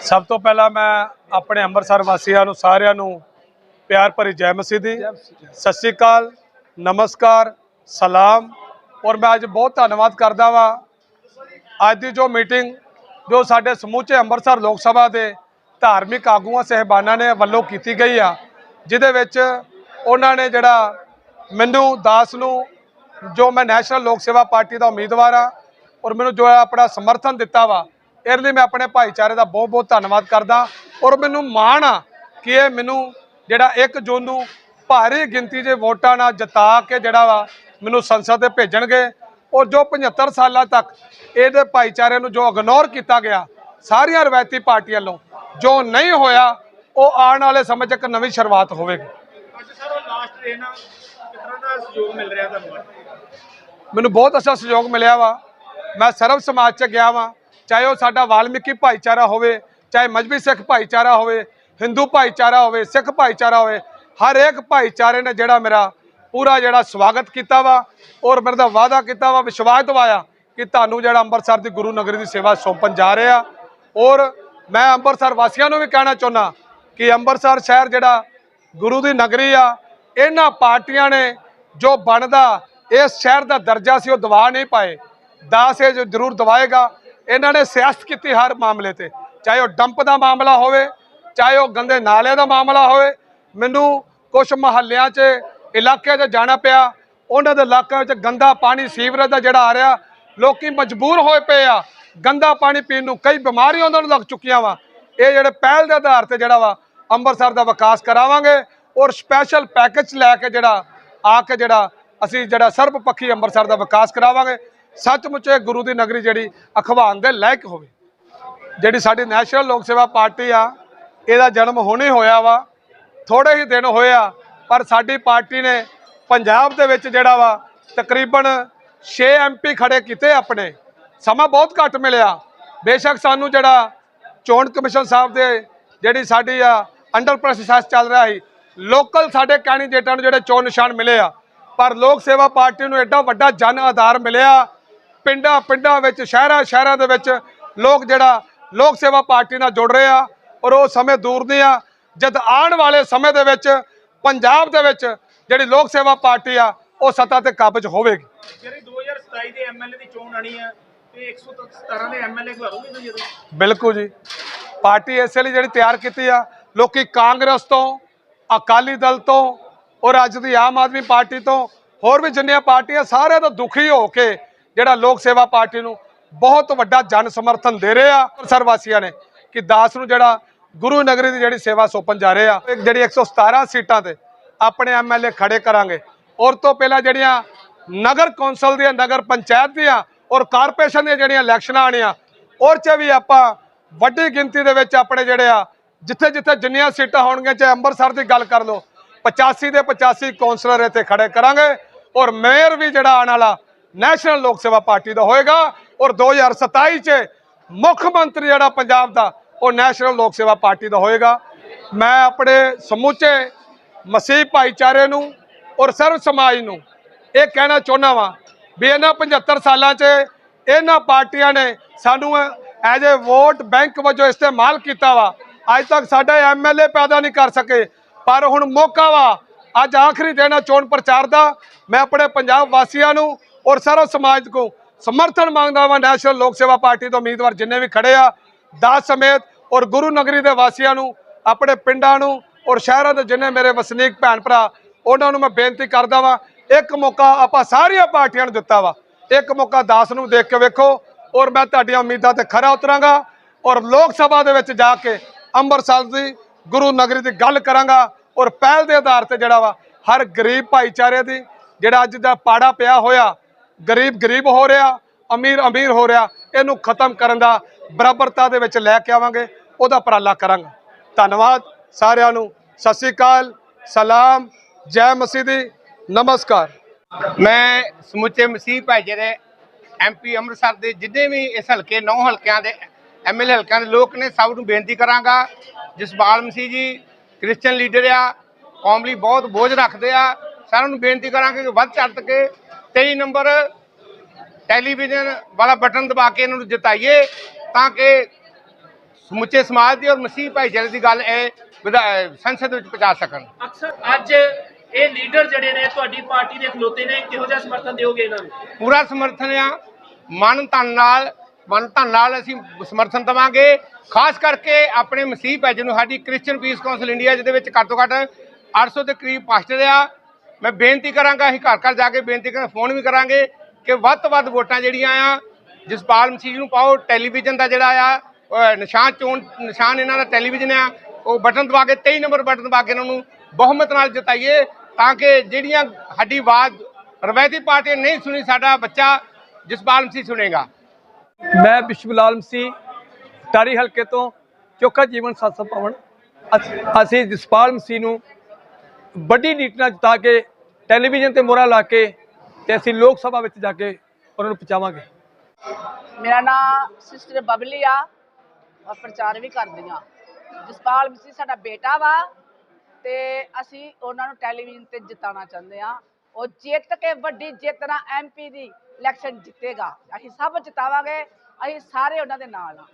ਸਭ ਤੋਂ ਪਹਿਲਾਂ ਮੈਂ ਆਪਣੇ ਅੰਮ੍ਰਿਤਸਰ ਵਾਸੀਆਂ ਨੂੰ ਸਾਰਿਆਂ ਨੂੰ ਪਿਆਰ ਭਰੀ ਜੈ ਮਸੀਹ ਦੀ। ਸਤਿ ਸ਼੍ਰੀ ਅਕਾਲ ਨਮਸਕਾਰ ਸਲਾਮ। ਔਰ ਮੈਂ ਅੱਜ ਬਹੁਤ ਧੰਨਵਾਦ ਕਰਦਾ ਵਾਂ ਅੱਜ ਦੀ ਜੋ ਮੀਟਿੰਗ ਜੋ ਸਾਡੇ ਸਮੁੱਚੇ ਅੰਮ੍ਰਿਤਸਰ ਲੋਕ ਸਭਾ ਦੇ ਧਾਰਮਿਕ ਆਗੂਆਂ ਸਹਿਬਾਨਾਂ ਨੇ ਵੱਲੋਂ ਕੀਤੀ ਗਈ ਆ ਜਿਹਦੇ ਵਿੱਚ ਉਹਨਾਂ ਨੇ ਜਿਹੜਾ ਮੈਨੂੰ ਦਾਸ ਨੂੰ ਜੋ ਮੈਂ ਨੈਸ਼ਨਲ ਲੋਕ ਸੇਵਾ ਪਾਰਟੀ ਦਾ ਉਮੀਦਵਾਰ ਆ ਔਰ ਮੈਨੂੰ ਜੋ ਆਪਣਾ ਸਮਰਥਨ ਦਿੱਤਾ ਵਾ ਇਹਦੇ ਲਈ ਮੈਂ ਆਪਣੇ ਭਾਈਚਾਰੇ ਦਾ ਬਹੁਤ ਬਹੁਤ ਧੰਨਵਾਦ ਕਰਦਾ ਔਰ ਮੈਨੂੰ ਮਾਣ ਆ ਕਿ ਇਹ ਮੈਨੂੰ ਜਿਹੜਾ 1 ਜੂਨ ਨੂੰ ਭਾਰੀ ਗਿਣਤੀ ਦੇ ਵੋਟਾਂ ਨਾਲ ਜਿਤਾ ਕੇ ਜਿਹੜਾ ਵਾ ਮੈਨੂੰ ਸੰਸਦ ਦੇ ਭੇਜਣਗੇ ਔਰ ਜੋ 75 ਸਾਲਾਂ ਤੱਕ ਇਹਦੇ ਭਾਈਚਾਰੇ ਨੂੰ ਜੋ ਇਗਨੋਰ ਕੀਤਾ ਗਿਆ ਸਾਰੀਆਂ ਰਵਾਇਤੀ ਪਾਰਟੀਆਂ ਵੱਲੋਂ ਜੋ ਨਹੀਂ ਹੋਇਆ ਉਹ ਆਉਣ ਵਾਲੇ ਸਮੇਂ 'ਚ ਇੱਕ ਨਵੀਂ ਸ਼ੁਰੂਆਤ ਹੋਵੇਗੀ। ਮੈਨੂੰ ਬਹੁਤ ਅੱਛਾ ਸਹਿਯੋਗ ਮਿਲਿਆ ਵਾ। ਮੈਂ ਸਰਵ ਸਮਾਜ 'ਚ ਗਿਆ ਵਾਂ। ਚਾਹੇ ਉਹ ਸਾਡਾ ਵਾਲਮੀਕੀ ਭਾਈਚਾਰਾ ਹੋਵੇ, ਚਾਹੇ ਮਜਬੀ ਸਿੱਖ ਭਾਈਚਾਰਾ ਹੋਵੇ, ਹਿੰਦੂ ਭਾਈਚਾਰਾ ਹੋਵੇ, ਸਿੱਖ ਭਾਈਚਾਰਾ ਹੋਵੇ, ਹਰ ਇੱਕ ਭਾਈਚਾਰੇ ਨੇ ਜਿਹੜਾ ਮੇਰਾ ਪੂਰਾ ਜਿਹੜਾ ਸਵਾਗਤ ਕੀਤਾ ਵਾ ਔਰ ਮੇਰੇ ਦਾ ਵਾਅਦਾ ਕੀਤਾ ਵਾ, ਵਿਸ਼ਵਾਸ ਦਿਵਾਇਆ ਕਿ ਤੁਹਾਨੂੰ ਜਿਹੜਾ ਅੰਮ੍ਰਿਤਸਰ ਦੀ ਗੁਰੂ ਨਗਰੀ ਦੀ ਸੇਵਾ ਸੌਂਪਣ ਜਾ ਰਿਹਾ ਔਰ ਮੈਂ ਅੰਮ੍ਰਿਤਸਰ ਵਾਸੀਆਂ ਨੂੰ ਵੀ ਕਹਿਣਾ ਚਾਹੁੰਦਾ ਕਿ ਅੰਮ੍ਰਿਤਸਰ ਸ਼ਹਿਰ ਜਿਹੜਾ ਗੁਰੂ ਦੀ ਨਗਰੀ ਆ, ਇਹਨਾਂ ਪਾਰਟੀਆਂ ਨੇ ਜੋ ਬਣਦਾ, ਇਸ ਸ਼ਹਿਰ ਦਾ ਦਰਜਾ ਸੀ ਉਹ ਦਵਾ ਨਹੀਂ ਪਾਏ। ਦਾਸ ਇਹ ਜੋ ਜ਼ਰੂਰ ਦਵਾਏਗਾ ਇਹਨਾਂ ਨੇ ਸਿਆਸਤ ਕੀਤੀ ਹਰ ਮਾਮਲੇ ਤੇ। ਚਾਹੇ ਉਹ ਡੰਪ ਦਾ ਮਾਮਲਾ ਹੋਵੇ, ਚਾਹੇ ਉਹ ਗੰਦੇ ਨਾਲਿਆਂ ਦਾ ਮਾਮਲਾ ਹੋਵੇ, ਮੈਨੂੰ ਕੁਝ ਮਹੱਲਿਆਂ 'ਚ, ਇਲਾਕਿਆਂ 'ਚ ਜਾਣਾ ਪਿਆ। ਉਹਨਾਂ ਦੇ ਇਲਾਕਿਆਂ ਵਿੱਚ ਗੰਦਾ ਪਾਣੀ, ਸੀਵਰੇਜ ਦਾ ਜਿਹੜਾ ਆ ਰਿਹਾ, ਲੋਕੀ ਮਜਬੂਰ ਹੋਏ ਪਏ ਆ। ਗੰਦਾ ਪਾਣੀ ਪੀਣ ਨੂੰ ਕਈ ਬਿਮਾਰੀਆਂ ਉਹਨਾਂ ਨੂੰ ਲੱਗ ਚੁੱਕੀਆਂ ਵਾ। ਇਹ ਜਿਹੜੇ ਪਹਿਲ ਦੇ ਆਧਾਰ ਤੇ ਜਿਹੜਾ ਵਾ, ਅੰਮ੍ਰਿਤਸਰ ਦਾ ਵਿਕਾਸ ਕਰਾਵਾਂਗੇ ਔਰ ਸਪੈਸ਼ਲ ਪੈਕੇਜ ਲੈ ਕੇ ਜਿਹੜਾ, ਆ ਕੇ ਜਿਹੜਾ ਅਸੀਂ ਜਿਹੜਾ ਸਰਬਪੱਖੀ ਅੰਮ੍ਰਿਤਸਰ ਦਾ ਵਿਕਾਸ ਕਰਾਵਾਂਗੇ। ਸੱਚਮੁੱਚ ਇਹ ਗੁਰੂ ਦੀ ਨਗਰੀ ਜਿਹੜੀ ਅਖਵਾਨ ਦੇ ਲਾਇਕ ਹੋਵੇ। ਜਿਹੜੀ ਸਾਡੀ ਨੈਸ਼ਨਲ ਲੋਕ ਸੇਵਾ ਪਾਰਟੀ ਆ, ਇਹਦਾ ਜਨਮ ਹੁਣੇ ਹੋਇਆ ਵਾ ਥੋੜੇ ਹੀ ਦਿਨ ਹੋਇਆ ਪਰ ਸਾਡੀ ਪਾਰਟੀ ਨੇ ਪੰਜਾਬ ਦੇ ਵਿੱਚ ਜਿਹੜਾ ਵਾ, ਤਕਰੀਬਨ 6 ਐਮਪੀ ਖੜੇ ਕੀਤੇ ਆਪਣੇ। ਸਮਾਂ ਬਹੁਤ ਘੱਟ ਮਿਲਿਆ। ਬੇਸ਼ੱਕ ਸਾਨੂੰ ਜਿਹੜਾ ਚੋਣ ਕਮਿਸ਼ਨ ਸਾਹਿਬ ਦੇ ਜਿਹੜੀ ਸਾਡੀ ਆ, ਅੰਡਰ ਪ੍ਰੋਸੈਸ ਚੱਲ ਰਿਹਾ ਸੀ, ਲੋਕਲ ਸਾਡੇ ਕੈਂਡੀਡੇਟਾਂ ਨੂੰ ਜਿਹੜੇ ਚੋਣ ਨਿਸ਼ਾਨ ਮਿਲੇ ਆ, ਪਰ ਲੋਕ ਸੇਵਾ ਪਾਰਟੀ ਨੂੰ ਐਡਾ ਵੱਡਾ ਜਨ ਆਧਾਰ ਮਿਲਿਆ ਪਿੰਡਾਂ ਪਿੰਡਾਂ ਵਿੱਚ ਸ਼ਹਿਰਾਂ ਸ਼ਹਿਰਾਂ ਦੇ ਵਿੱਚ ਲੋਕ ਜਿਹੜਾ ਲੋਕ ਸੇਵਾ ਪਾਰਟੀ ਨਾਲ ਜੁੜ ਰਹੇ ਆ ਔਰ ਉਹ ਸਮੇਂ ਦੂਰ ਨਹੀਂ ਆ। ਜਦ ਆਉਣ ਵਾਲੇ ਸਮੇਂ ਦੇ ਵਿੱਚ ਪੰਜਾਬ ਦੇ ਵਿੱਚ ਜਿਹੜੀ ਲੋਕ ਸੇਵਾ ਪਾਰਟੀ ਆ ਉਹ ਸੱਤਾ ਤੇ ਕਾਬਜ ਹੋਵੇਗੀ। ਜਿਹੜੀ 2027 ਦੇ ਐਮਐਲਏ ਦੀ ਚੋਣ ਆਣੀ ਆ ਤੇ 117 ਦੇ ਐਮਐਲਏ ਘਰੋਗੇ ਤੁਸੀਂ ਜਦੋਂ? ਬਿਲਕੁਲ ਜੀ। ਪਾਰਟੀ ਇਸੇ ਲਈ ਜਿਹੜੀ ਤਿਆਰ ਕੀਤੀ ਆ ਲੋਕੀ ਕਾਂਗਰਸ ਤੋਂ ਅਕਾਲੀ ਦਲ ਤੋਂ ਔਰ ਅੱਜ ਦੀ ਆਮ ਆਦਮੀ ਪਾਰਟੀ ਤੋਂ ਹੋਰ ਵੀ ਜਿੰਨੀਆਂ ਪਾਰਟੀਆਂ ਸਾਰਿਆਂ ਤੋਂ ਦੁਖੀ ਹੋ ਕੇ ਜਿਹੜਾ ਲੋਕ ਸੇਵਾ ਪਾਰਟੀ ਨੂੰ ਬਹੁਤ ਵੱਡਾ ਜਨ ਸਮਰਥਨ ਦੇ ਰਹੇ ਆ ਸਰਵਾਸੀਆਂ ਨੇ ਕਿ ਦਾਸ ਨੂੰ ਜਿਹੜਾ ਗੁਰੂ ਨਗਰੀ ਦੀ ਜਿਹੜੀ ਸੇਵਾ ਸੌਂਪਣ ਜਾ ਰਹੇ ਆ, ਇੱਕ ਜਿਹੜੀ 117 ਸੀਟਾਂ ਤੇ ਆਪਣੇ ਐਮਐਲਏ ਖੜੇ ਕਰਾਂਗੇ। ਔਰ ਤੋਂ ਪਹਿਲਾਂ ਜਿਹੜੀਆਂ ਨਗਰ ਕੌਂਸਲ ਦੀਆਂ, ਨਗਰ ਪੰਚਾਇਤ ਦੀਆਂ ਔਰ ਕਾਰਪੋਰੇਸ਼ਨ ਦੀਆਂ ਜਿਹੜੀਆਂ ਇਲੈਕਸ਼ਨਾਂ ਆਣੀਆਂ ਔਰ ਚ ਵੀ ਆਪਾਂ ਵੱਡੀ ਗਿਣਤੀ ਦੇ ਵਿੱਚ ਆਪਣੇ ਜਿਹੜੇ ਆ ਜਿੱਥੇ ਜਿੱਥੇ ਜਿੰਨੀਆਂ ਸੀਟਾਂ ਹੋਣਗੀਆਂ, ਚਾਹੇ ਅੰਮ੍ਰਿਤਸਰ ਦੀ ਗੱਲ ਕਰ ਲਓ 85 ਦੇ 85 ਕੌਂਸਲਰ ਇੱਥੇ ਖੜੇ ਕਰਾਂਗੇ। ਔਰ ਮੇਅਰ ਵੀ ਜਿਹੜਾ ਆਉਣ ਵਾਲਾ ਨੈਸ਼ਨਲ ਲੋਕ ਸੇਵਾ ਪਾਰਟੀ ਦਾ ਹੋਏਗਾ ਔਰ 2027 ਚ ਮੁੱਖ ਮੰਤਰੀ ਜਿਹੜਾ ਪੰਜਾਬ ਦਾ, ਉਹ ਨੈਸ਼ਨਲ ਲੋਕ ਸੇਵਾ ਪਾਰਟੀ ਦਾ ਹੋਏਗਾ। ਮੈਂ ਆਪਣੇ ਸਮੁੱਚੇ ਮਸੀਹ ਭਾਈਚਾਰੇ ਨੂੰ ਔਰ ਸਰਵ ਸਮਾਜ ਨੂੰ ਇਹ ਕਹਿਣਾ ਚਾਹੁੰਦਾ ਵਾਂ ਵੀ ਇਹਨਾਂ 75 ਸਾਲਾਂ 'ਚ ਇਹਨਾਂ ਪਾਰਟੀਆਂ ਨੇ ਸਾਨੂੰ ਐਜ਼ ਅ ਵੋਟ ਬੈਂਕ ਵਜੋਂ ਇਸਤੇਮਾਲ ਕੀਤਾ ਵਾ। ਅੱਜ ਤੱਕ ਸਾਡਾ ਐਮਐਲਏ ਪੈਦਾ ਨਹੀਂ ਕਰ ਸਕੇ, ਪਰ ਹੁਣ ਮੌਕਾ ਵਾ। ਅੱਜ ਆਖਰੀ ਦਿਨ ਆ ਚੋਣ ਪ੍ਰਚਾਰ ਦਾ। ਮੈਂ ਆਪਣੇ ਪੰਜਾਬ ਵਾਸੀਆਂ ਨੂੰ ਔਰ ਸਰਵ ਸਮਾਜ ਕੋ ਸਮਰਥਨ ਮੰਗਦਾ ਵਾਂ ਨੈਸ਼ਨਲ ਲੋਕ ਸੇਵਾ ਪਾਰਟੀ ਤੋਂ ਉਮੀਦਵਾਰ ਜਿੰਨੇ ਵੀ ਖੜੇ ਆ, ਦਾਸ ਸਮੇਤ ਔਰ ਗੁਰੂ ਨਗਰੀ ਦੇ ਵਾਸੀਆਂ ਨੂੰ, ਆਪਣੇ ਪਿੰਡਾਂ ਨੂੰ ਔਰ ਸ਼ਹਿਰਾਂ ਦੇ ਜਿੰਨੇ ਮੇਰੇ ਵਸਨੀਕ ਭੈਣ ਭਰਾ, ਉਹਨਾਂ ਨੂੰ ਮੈਂ ਬੇਨਤੀ ਕਰਦਾ ਵਾਂ, ਇੱਕ ਮੌਕਾ ਆਪਾਂ ਸਾਰੀਆਂ ਪਾਰਟੀਆਂ ਨੂੰ ਦਿੱਤਾ ਵਾ। ਇੱਕ ਮੌਕਾ ਦਾਸ ਨੂੰ ਦੇਖ ਕੇ ਵੇਖੋ ਔਰ ਮੈਂ ਤੁਹਾਡੀਆਂ ਉਮੀਦਾਂ ਤੇ ਖਰਾ ਉਤਰਾਂਗਾ ਔਰ ਲੋਕ ਸਭਾ ਦੇ ਵਿੱਚ ਜਾ ਕੇ ਅੰਮ੍ਰਿਤਸਰ ਦੀ, ਗੁਰੂ ਨਗਰੀ ਦੀ ਗੱਲ ਕਰਾਂਗਾ ਔਰ ਪਹਿਲ ਦੇ ਆਧਾਰ ਤੇ ਜਿਹੜਾ ਵਾ, ਹਰ ਗਰੀਬ ਭਾਈਚਾਰੇ ਦੀ, ਜਿਹੜਾ ਅੱਜ ਦਾ ਪਾੜਾ ਪਿਆ ਹੋਇਆ ਗਰੀਬ ਗਰੀਬ ਹੋ ਰਿਹਾ ਅਮੀਰ ਅਮੀਰ ਹੋ ਰਿਹਾ, ਇਹਨੂੰ ਖਤਮ ਕਰਨ ਦਾ ਬਰਾਬਰਤਾ ਦੇ ਵਿੱਚ ਲੈ ਕੇ ਆਵਾਂਗੇ, ਉਹਦਾ ਉਪਰਾਲਾ ਕਰਾਂਗਾ। ਧੰਨਵਾਦ ਸਾਰਿਆਂ ਨੂੰ, ਸਤਿ ਸ੍ਰੀ ਅਕਾਲ, ਸਲਾਮ, ਜੈ ਮਸੀਹ ਦੀ, ਨਮਸਕਾਰ। ਮੈਂ ਸਮੁੱਚੇ ਮਸੀਹ ਭਾਈਚਾਰੇ ਐਮਪੀ ਅੰਮ੍ਰਿਤਸਰ ਦੇ ਜਿੰਨੇ ਵੀ ਇਸ ਹਲਕੇ, ਨੌ ਹਲਕਿਆਂ ਦੇ ਐਮਐਲਏ ਹਲਕਿਆਂ ਦੇ ਲੋਕ ਨੇ, ਸਭ ਨੂੰ ਬੇਨਤੀ ਕਰਾਂਗਾ, ਜਸਪਾਲ ਮਸੀਹ ਜੀ, ਕ੍ਰਿਸਚੀਅਨ ਲੀਡਰ ਆ, ਕੌਮ ਲਈ ਬਹੁਤ ਬੋਝ ਰੱਖਦੇ ਆ, ਸਾਰਿਆਂ ਨੂੰ ਬੇਨਤੀ ਕਰਾਂਗੇ ਕਿ ਵੱਧ ਚੜ੍ਹ ਕੇ 23 ਨੰਬਰ ਟੈਲੀਵਿਜ਼ਨ ਵਾਲਾ ਬਟਨ ਦਬਾ ਕੇ ਇਹਨਾਂ ਨੂੰ ਜਿਤਾਈਏ ਤਾਂ ਕਿ ਸਮੁੱਚੇ ਸਮਾਜ ਦੀ ਔਰ ਮਸੀਹ ਭਾਈਚਾਰੇ ਦੀ ਗੱਲ ਇਹ ਸੰਸਦ ਵਿੱਚ ਪਹੁੰਚਾ ਸਕਣ। ਅਕਸਰ ਅੱਜ ਇਹ ਲੀਡਰ ਜਿਹੜੇ ਨੇ ਤੁਹਾਡੀ ਪਾਰਟੀ ਦੇ ਖਲੋਤੇ ਨੇ ਕਿਹੋ ਜਿਹਾ ਸਮਰਥਨ ਦਿਓਗੇ ਇਹਨਾਂ ਨੂੰ? ਪੂਰਾ ਸਮਰਥਨ ਆ। ਮਨ ਧਨ ਨਾਲ ਮਨ ਧਨ ਨਾਲ ਅਸੀਂ ਸਮਰਥਨ ਦੇਵਾਂਗੇ। ਖਾਸ ਕਰਕੇ ਆਪਣੇ ਮਸੀਹ ਭਾਈਚਾਰੇ ਨੂੰ ਸਾਡੀ ਕ੍ਰਿਸਚੀਅਨ ਪੀਸ ਕਾਉਂਸਲ ਇੰਡੀਆ ਜਿਹਦੇ ਵਿੱਚ ਘੱਟ ਘੱਟ 800 ਦੇ ਕਰੀਬ ਪਾਸਟਰ ਆ। ਮੈਂ ਬੇਨਤੀ ਕਰਾਂਗਾ, ਅਸੀਂ ਘਰ ਘਰ ਜਾ ਕੇ ਬੇਨਤੀ ਕਰਾਂ ਫੋਨ ਵੀ ਕਰਾਂਗੇ ਕਿ ਵੱਧ ਤੋਂ ਵੱਧ ਵੋਟਾਂ ਜਿਹੜੀਆਂ ਆ, ਜਸਪਾਲ ਮਸੀਹ ਨੂੰ ਪਾਓ, ਟੈਲੀਵਿਜ਼ਨ ਦਾ ਜਿਹੜਾ ਆ ਨਿਸ਼ਾਨ ਚੋਣ, ਨਿਸ਼ਾਨ ਇਹਨਾਂ ਦਾ ਟੈਲੀਵਿਜ਼ਨ ਆ, ਉਹ ਬਟਨ ਦਬਾ ਕੇ 23 ਨੰਬਰ ਬਟਨ ਦਬਾ ਕੇ ਇਹਨਾਂ ਨੂੰ ਬਹੁਮਤ ਨਾਲ ਜਿਤਾਈਏ, ਤਾਂ ਕਿ ਜਿਹੜੀਆਂ ਸਾਡੀ ਆਵਾਜ਼, ਰਵਾਇਤੀ ਪਾਰਟੀਆਂ ਨਹੀਂ ਸੁਣੀ, ਸਾਡਾ ਬੱਚਾ ਜਸਪਾਲ ਮਸੀਹ ਸੁਣੇਗਾ। ਮੈਂ ਬਿਸ਼ਵਲਾਲ ਮਸੀਹ ਟਾਰੀ ਹਲਕੇ ਤੋਂ ਚੋਖਾ ਜੀਵਨ ਸਾਥ ਭਵਨ। ਅਸ- ਅਸੀਂ ਜਸਪਾਲ ਮਸੀਹ ਨੂੰ ਵੱਡੀ ਲੀਡ ਨਾਲ ਜਿਤਾ ਕੇ, ਟੈਲੀਵਿਜ਼ਨ ਤੇ ਮੋਹਰਾ ਲਾ ਕੇ ਤੇ ਅਸੀਂ ਲੋਕ ਸਭਾ ਵਿੱਚ ਜਾ ਕੇ ਉਹਨਾਂ ਨੂੰ ਪਹੁੰਚਾਵਾਂਗੇ। ਮੇਰਾ ਨਾਮ ਸਿਸਟਰ ਬਬਲੀ ਆ। ਔਰ ਪ੍ਰਚਾਰ ਵੀ ਕਰਦੀ ਆ ਜਸਪਾਲ ਮਸੀਹ ਸਾਡਾ ਬੇਟਾ ਵਾ ਤੇ ਅਸੀਂ ਉਹਨਾਂ ਨੂੰ ਟੈਲੀਵਿਜ਼ਨ ਤੇ ਜਿਤਾਉਣਾ ਚਾਹੁੰਦੇ ਆ ਉਹ ਜਿੱਤ ਕੇ ਵੱਡੀ ਜਿੱਤ ਨਾਲ ਐਮਪੀ ਦੀ ਇਲੈਕਸ਼ਨ ਜਿੱਤੇਗਾ। ਅਸੀਂ ਸਭ ਜਿਤਾਵਾਂਗੇ। ਅਸੀਂ ਸਾਰੇ ਉਹਨਾਂ ਦੇ ਨਾਲ ਆ